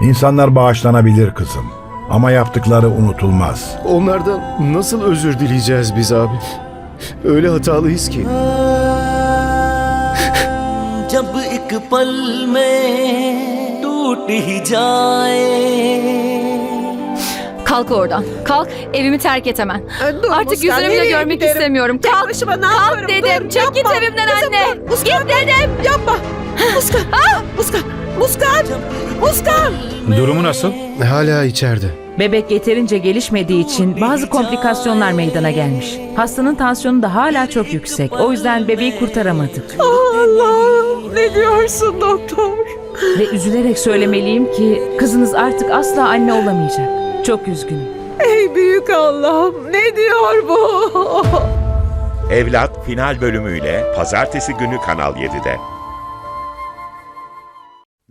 İnsanlar bağışlanabilir kızım. Ama yaptıkları unutulmaz. Onlardan nasıl özür dileyeceğiz biz abi? Öyle hatalıyız ki. जब एक पल में टूट ही जाए Kalk oradan. Kalk evimi terk et hemen. Dur, Artık Muskan, yüzünü bile nereye görmek giderim? istemiyorum. Tek Kalk. başıma ne Kalk yaparım? dedim. Dur, Çek git yapma. evimden Kızım, anne. dur. Muskan, Git dedim. Muskan. Muskan. Muskan. Muskan. Durumu nasıl? Hala içeride. Bebek yeterince gelişmediği için bazı komplikasyonlar meydana gelmiş. Hastanın tansiyonu da hala çok yüksek. O yüzden bebeği kurtaramadık. Allah'ım ne diyorsun doktor? Ve üzülerek söylemeliyim ki kızınız artık asla anne olamayacak. Çok üzgünüm. Ey büyük Allah'ım ne diyor bu? Evlat final bölümüyle pazartesi günü Kanal 7'de.